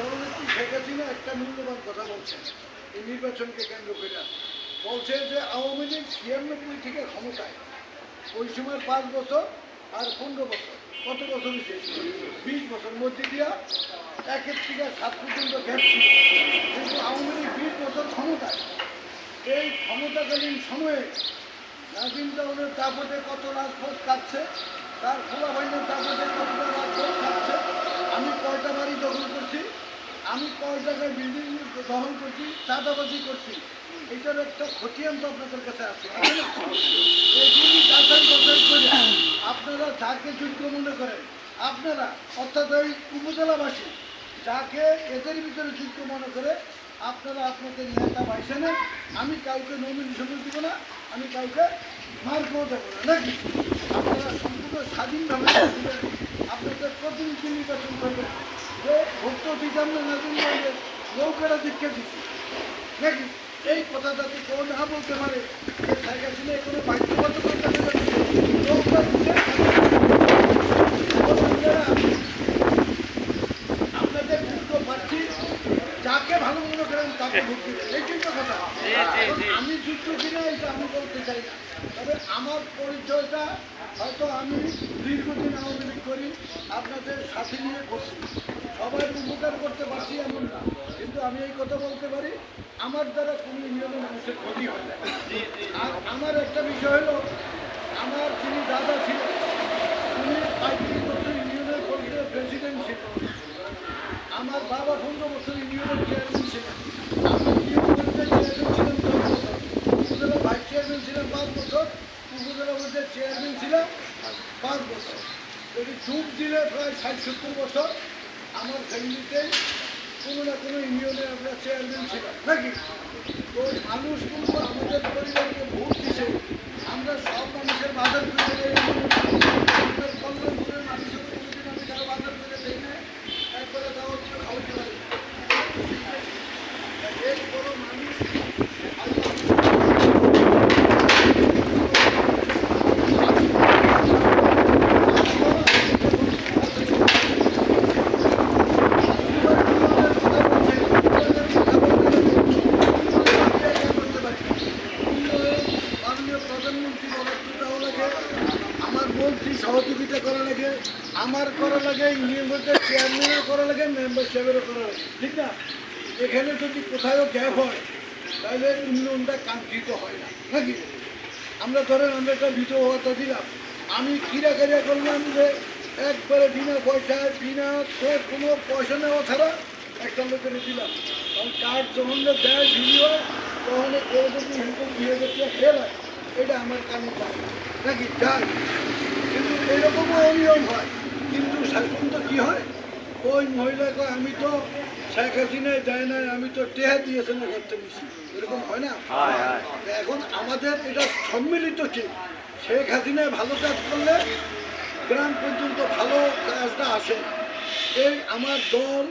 দলনেত্রী শেখ হাসিনা একটা মূল্যবান কথা বলছেন এই নির্বাচনকে কেন্দ্র করে। বলছে যে আওয়ামী লীগ ছিয়ানব্বই থেকে ক্ষমতায়। ওই সময় পাঁচ বছর আর পনেরো বছর। কত বছর বিশ বছর। মধ্যে দিয়া একের থেকে সাত পর্যন্ত গ্যাপ ছিল। কিন্তু আওয়ামী লীগ বিশ বছর ক্ষমতায়। এই ক্ষমতাকালীন সময়ে নাজিম টাউনের দাপটে কত রাজপথ কাটছে তার খোলা ভাইনের দাপটে কতটা রাজপথ কাটছে আমি কয়টা বাড়ি দখল করছি? আমি কয় জায়গায় বিল্ডিং দখল করছি, চাঁদাবাজি করছি এটার একটা খতিয়ান তো আপনাদের কাছে আছে না? আপনারা যাকে যোগ্য মনে করেন, আপনারা অর্থাৎ ওই উপজেলাবাসী, যাকে এদের ভিতরে যোগ্য মনে করে আপনারা আপনাদের নেতা বাইসে নেন আমি কাউকে নমিনেশন দিব না, আমি কাউকে মার্কও দেবো না, নাকি আপনারা সম্পূর্ণ স্বাধীনভাবে। আপনাদের প্রতিনিধি নির্বাচন করবেন যে ভোক্ত না নাজিমগঞ্জের নৌকাটা দীক্ষা দিচ্ছি নাকি? এই কথা যাতে কেউ না বলতে পারে? যে কোনো নৌকা? দিতে আপনাদের যোগ্য প্রার্থী যাকে ভালো মনে করেন তাকে ভোট দিবেন এই কিন্তু কথা। আমি যুদ্ধ কিনা এটা আমি বলতে চাই না। তবে আমার পরিচয়টা হয়তো আমি দীর্ঘদিন আওয়ামী লীগ করি আপনাদের সাথে নিয়ে করছি সবাই উপকার করতে পারছি এমন না কিন্তু আমি এই কথা বলতে পারি, আমার দ্বারা কোনো ইউনিয়নে মানুষের ক্ষতি হয় না। আর আমার একটা বিষয় হলো, আমার যিনি দাদা ছিলেন, উনি পঁয়ত্রিশ বছর ইউনিয়নের পরিষদের প্রেসিডেন্ট ছিলেন। আমার বাবা পনেরো বছর ইউনিয়নের চেয়ারম্যান ছিলেন। আমি ইউনিয়নের চেয়ারম্যান ছিলেন উপজেলা ভাইস চেয়ারম্যান ছিলেন পাঁচ বছর উপজেলা পরিষদের চেয়ারম্যান ছিলেন পাঁচ বছর। যদি যুগ দিলে প্রায় ষাট সত্তর বছর আমার ফ্যামিলিতে কোনো না কোনো ইউনিয়নে আমরা চেয়ারম্যান ছিলাম, নাকি? তো মানুষ কিন্তু আমাদের পরিবারকে ভোট দিছে। আমরা সব মানুষের বাজার করে দেই আমাদের কল্যাণপুরের মানুষের কোনোদিন আমি কারও বাজার করে দেই না একবারে দাওয়াত করে খাওয়াতে পারি এই বড় মানুষ মাননীয় প্রধানমন্ত্রী বলার লাগে আমার মন্ত্রী সহযোগিতা করা লাগে আমার লাগে ইউনিয়ন চেয়ারম্যানও করা লাগে মেম্বার সাহেবেরও করা লাগে, ঠিক না? এখানে যদি কোথাও গ্যাপ হয়, তাহলে উন্নয়নটা কাঙ্ক্ষিত হয় না, নাকি? আমরা ধরেন আমরা একটা ভিডিও দিলাম। আমি কিরা কিরা করলাম যে একবারে বিনা পয়সায়, বিনা কোনো পয়সা নেওয়া ছাড়া একটা লোকের দিলাম। কারণ কার্ড যখন দেয় ভিডিও তখন কেউ যদি করতে খেলায় এটা আমার কানে যায়। নাকি? যায়। কিন্তু এরকমও অনিয়ম হয়। কিন্তু শাসন তো কী হয়? ওই মহিলাকে আমি তো শেখ হাসিনায় দেয় নাই আমি তো টেহা দিয়েছে না করতে বেশি এরকম হয় না? এখন আমাদের এটা সম্মিলিত ঠিক। শেখ হাসিনায় ভালো কাজ করলে গ্রাম পর্যন্ত ভালো কাজটা আসে এই আমার দল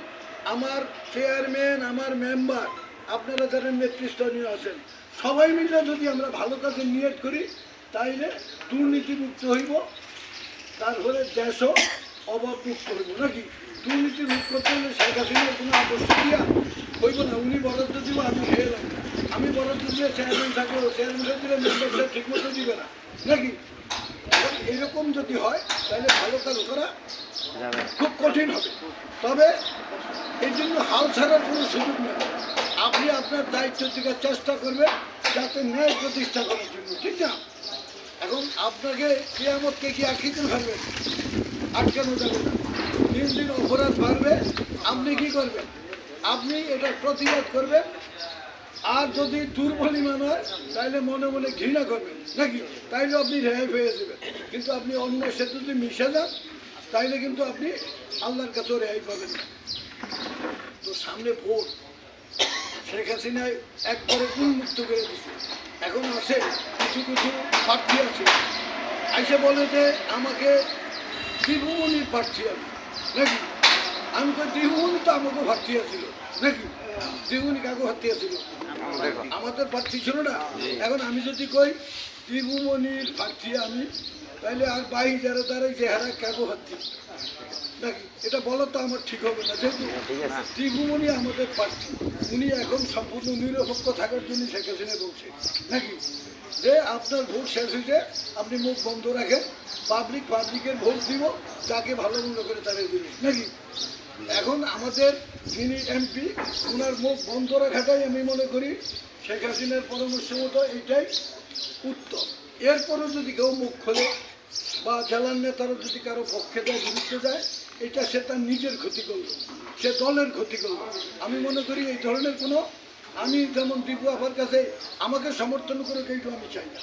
আমার চেয়ারম্যান আমার মেম্বার আপনারা যারা নেতৃস্থানীয় আছেন সবাই মিলে যদি আমরা ভালো কাজে নিয়ত করি তাইলে দুর্নীতিমুক্ত হইব। তারপরে দেশও অভাবমুক্ত হইব নাকি দুর্নীতি রোধ করতে হলে শেখ হাসিনার কোনো আবশ্যক দিয়া হইব না? উনি বরাদ্দ দিব, আমি লাগবো আমি বরাদ্দ দিয়ে চেয়ারম্যান থাকব চেয়ারম্যান দিলে মেম্বার সাহেব ঠিক মতো দিবে না। নাকি? এরকম যদি হয়, তাহলে ভালো কাজ করা খুব কঠিন হবে। তবে এই জন্য হাল ছাড়ার কোনো সুযোগ নেই। আপনি আপনার দায়িত্ব থেকে চেষ্টা করবেন, যাতে ন্যায় প্রতিষ্ঠা করার জন্য। ঠিক না? এখন আপনাকে কেয়ামতকে কি আটকিতে পারবে আটকানো যাবে না। দিন দিন অপরাধ বাড়বে, আপনি কি করবেন? আপনি এটা প্রতিবাদ করবেন। আর যদি দুর্বলী মনে হয় তাহলে মনে মনে ঘৃণা করবেন। নাকি? তাইলে আপনি রেহাই পেয়ে যাবেন। কিন্তু আপনি অন্য সাথে যদি মিশে যান, তাইলে কিন্তু আপনি আল্লাহর কাছেও রেহাই পাবেন তো সামনে ভোট। শেখ হাসিনায় একবারে উন্মুক্ত করে দিচ্ছে এখন আছে কিছু কিছু প্রার্থী আছে। আইসে বলে যে, আমাকে ত্রিভুবনীর প্রার্থী আমি। নাকি? আমি তো ত্রিভুবনী তো আমাকে প্রার্থী আছিল। নাকি? ত্রিভুবনী কাকু প্রার্থী আছিল? আমাদের প্রার্থী ছিল না। এখন আমি যদি কই ত্রিভুবনীর প্রার্থী আমি তাহলে আর বাই যারা তারা যে হারা কেন হচ্ছে নাকি? এটা বলা তো আমার ঠিক হবে না। যেহেতু ত্রিভুবনই আমাদের প্রার্থী উনি এখন সম্পূর্ণ নিরপেক্ষ থাকার জন্য শেখ হাসিনা বলছে নাকি? যে আপনার ভোট শেষ হয়েছে, আপনি মুখ বন্ধ রাখেন পাবলিক পাবলিকের ভোট দিব, যাকে ভালো মনে করে তারা দিবে। নাকি? এখন আমাদের যিনি এমপি ওনার মুখ বন্ধ রাখাটাই আমি মনে করি শেখ হাসিনার পরামর্শ মতো এইটাই উত্তম। এরপরও যদি কেউ মুখ খোলে বা জেলার নেতারা যদি কারও পক্ষে যায়, বিরুদ্ধে যায়, এটা সে তার নিজের ক্ষতি করল, সে দলের ক্ষতি করল। আমি মনে করি এই ধরনের কোনো আমি যেমন দীপু আপার কাছে আমাকে সমর্থন করে এইটু আমি চাই না।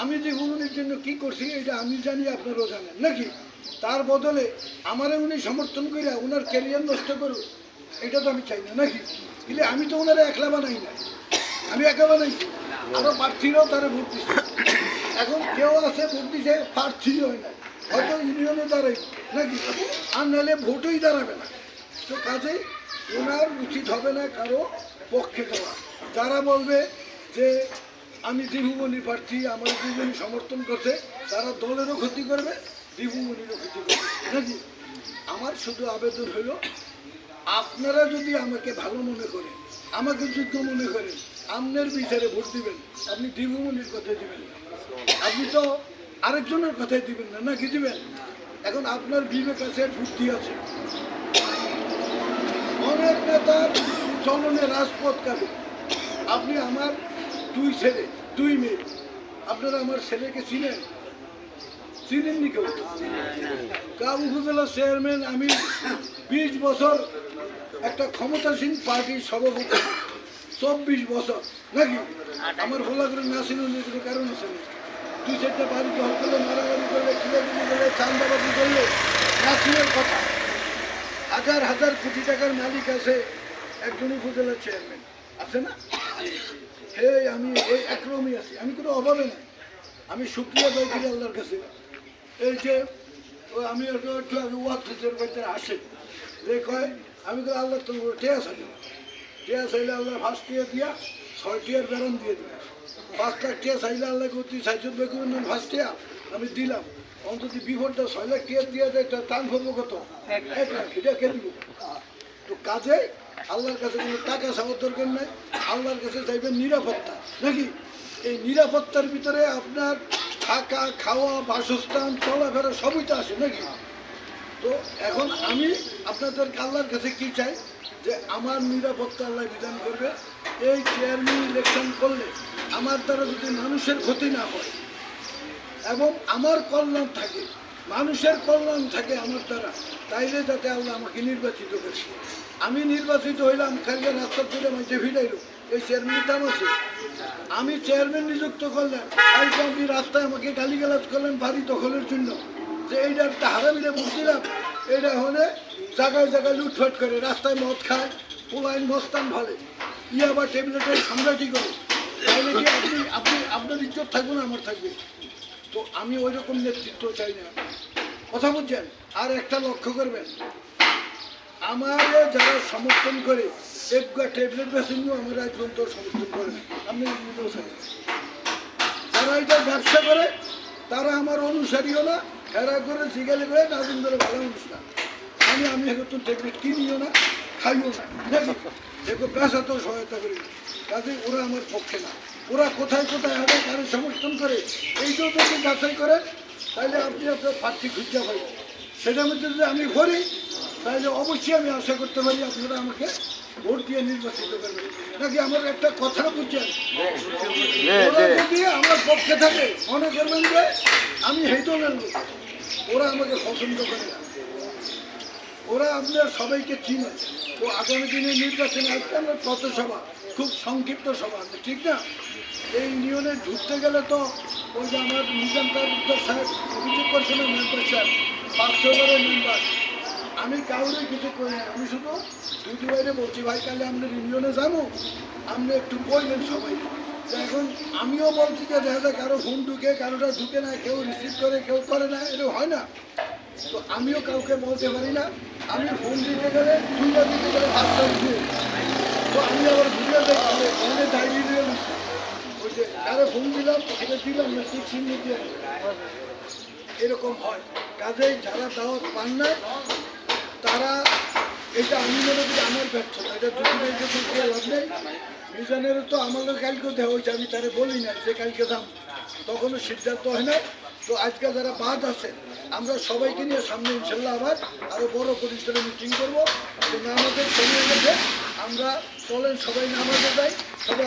আমি দীপুমনির জন্য কি করছি, এটা আমি জানি, আপনারাও জানেন, নাকি? তার বদলে আমারে উনি সমর্থন করে ওনার ক্যারিয়ার নষ্ট করুক, এটা তো আমি চাই না, নাকি? কিন্তু আমি তো ওনারা একলা বানাই না আমি একা বানাইছি, আরও প্রার্থীরাও তারা ভোট দিচ্ছে এখন কেউ আছে ভোট দিছে, প্রার্থী হয় না হয়তো ইউনিয়নে দাঁড়াই, নাকি? আর নাহলে ভোটই দাঁড়াবে না। তো কাজেই ওনার উচিত হবে না কারও পক্ষে যাওয়া যারা বলবে যে আমি দীপুমণি প্রার্থী, আমার দীপুমণি সমর্থন করছে, তারা দলেরও ক্ষতি করবে দীপুমণিরও ক্ষতি করবে। নাকি? আমার শুধু আবেদন হলো, আপনারা যদি আমাকে ভালো মনে করেন, আমাকে যোগ্য মনে করেন, আমনের বিচারে ভোট দিবেন, আপনি দীপুমণির কথাই দিবেন আপনি তো আরেকজনের কথাই দিবেন না নাকি দিবেন? এখন আপনার বিবেক আছে বুদ্ধি আছে। অনেক নেতার চলনে রাজপথ কাটে আপনি আমার দুই ছেলে, দুই মেয়ে। আপনারা আমার ছেলেকে চিনেন? চিনেননি কেউ? কাউ উপজেলার চেয়ারম্যান আমি বিশ বছর একটা ক্ষমতাসীন পার্টির সভাপতি। চব্বিশ বছর। নাকি? আমার ভোলা করে না ছিল কারণ আছে না দুই চারটা বাড়ি দখল করলে মারামারি করলে কিলাগুলি করলে চান্দাবাজি করলে নাসিমের কথা। হাজার হাজার কোটি টাকার মালিক আছে একজন উপজেলার চেয়ারম্যান আছে না? হে আমি এই একরমই আছি। আমি কোনো অভাবে নাই। আমি সুক্রিয়া পাই করি আল্লাহর কাছে। এই যে আমি একটু একটু আগে বাড়িতে আসে। যে কয় আমি তো আল্লাহ তো টেয়া চাইলে টেয়া চাইলে আল্লাহ ফার্স্ট টিয়া দিয়া ছয় টিয়ার বেতন দিয়ে দিল পাঁচ লাখ টিয়া চাইলে আল্লাহ করতে চাইছো বেগুন ফার্স্ট টিয়া আমি দিলাম। অন্তত বিপদটা ছয় লাখ টিয়া দিয়ে দেয় তার টান করব কত? এক লাখ। এটা কে দিব? তো কাজে আল্লাহর কাছে কোনো টাকা চাওয়ার দরকার নাই? আল্লাহর কাছে চাইবেন নিরাপত্তা। নাকি? এই নিরাপত্তার ভিতরে আপনার থাকা, খাওয়া, বাসস্থান, চলাফেরা সবই তো আসে নাকি? তো এখন আমি আপনাদের আল্লাহর কাছে কি চাই? যে আমার নিরাপত্তা আল্লাহ বিধান করবে। এই চেয়ারম্যান ইলেকশন করলে আমার দ্বারা যদি মানুষের ক্ষতি না হয় এবং আমার কল্যাণ থাকে, মানুষের কল্যাণ থাকে আমার দ্বারা তাইলে যাতে আল্লাহ আমাকে নির্বাচিত করেছে। আমি নির্বাচিত হইলাম খালি রাস্তা তুলে মাঝে ভিড়াইল এই চেয়ারম্যান দাম আছে। আমি চেয়ারম্যান নিযুক্ত করলাম, কালকে আপনি রাস্তায় আমাকে গালিগালাজ করলেন বাড়ি দখলের জন্য। যে এইটা একটা হারামিলে ভোট এইটা হলে জায়গায় জায়গায় লুটফাট করে, রাস্তায় মদ খায় পোলাইন মস্তান ভালে। ইয়া বা ট্যাবলেটের সামলাটি করে তাহলে কি আপনি আপনি, আপনার ইজ্জত থাকবে না, আমার থাকবে? তো আমি ওই রকম নেতৃত্ব চাই না। কথা বলছেন আর একটা লক্ষ্য করবেন। আমারে যারা সমর্থন করে ট্যাবলেট বেসিনও আমার পর্যন্ত সমর্থন করে আপনি যারা এটা ব্যবসা করে, তারা আমার অনুসারীও না এরা করে, জিগালি করে নাজিম করে ভালো মানুষ না। আমি আমি এখন ট্যাবলেট কিনিও না, খাইও না দেখো দেখো পেশাতেও সহায়তা করি কাজে ওরা আমার পক্ষে না। ওরা কোথায় কোথায় হবে কারও সমর্থন করে, এইটাও যদি যাচাই করে তাহলে আপনি আপনার প্রার্থী খুঁজতে পারি সেটার মধ্যে যদি আমি করি তাহলে অবশ্যই আমি আশা করতে পারি আপনারা আমাকে ভোট দিয়ে নির্বাচিত করবেন। নাকি আমার একটা কথা বুঝছেন? ওরা যদি আমার পক্ষে থাকে মনে করবেন যে আমি দলের লোক। ওরা আমাকে পছন্দ করে না। ওরা আপনার সবাইকে চিনে। ও আগামী দিনে নির্বাচনে আজকে আমরা কত সভা? খুব সংক্ষিপ্ত সভা ঠিক না? এই ইউনিয়নে ঢুকতে গেলে তো ওই যে আমার নিজাম তালুকদার সাহেব, অভিযোগ করছে না মেম্বার সাহেব? পাঁচশো বারের মেম্বার। আমি কাউরে কিছু করি না। আমি শুধু দুটি বাইরে বলছি, ভাই কালে আপনার ইউনিয়নে যাব? আপনি একটু বললেন সবাই। এখন আমিও বলছি যে, দেখা যায় কারও ফোন ঢুকে, কারোটা ঢুকে না, কেউ রিসিভ করে, কেউ করে না, এরকম হয় না। তো আমিও কাউকে বলতে পারি না। আমি ফোন দিতে গেলে, দুইটা দিতে গেলে উঠে তো আমি আবার ঘুরে দেখি ফোনে ডায়েরি দিয়ে কারও ফোন দিলাম ওকে দিলাম না ঠিক চিহ্ন এরকম হয়। কাজেই যারা দাওয়াত পান না, তারা এটা আমি মনে করি আমার ব্যর্থতা। এটা দুদিন এই লাভ নেই। মিজানেরও তো আমাদের কালকে দেওয়া হয়েছে, আমি তারা বলি না যে কালকে দাম। তখনও সিদ্ধান্ত হয় না তো আজকে যারা বাদ আছে, আমরা সবাইকে নিয়ে সামনে ইনশাল্লাহ আবার আরও বড় পরিসরে মিটিং করব। তো আমাদের সময় আমরা চলেন, সবাই নামাজে যাই। সবাই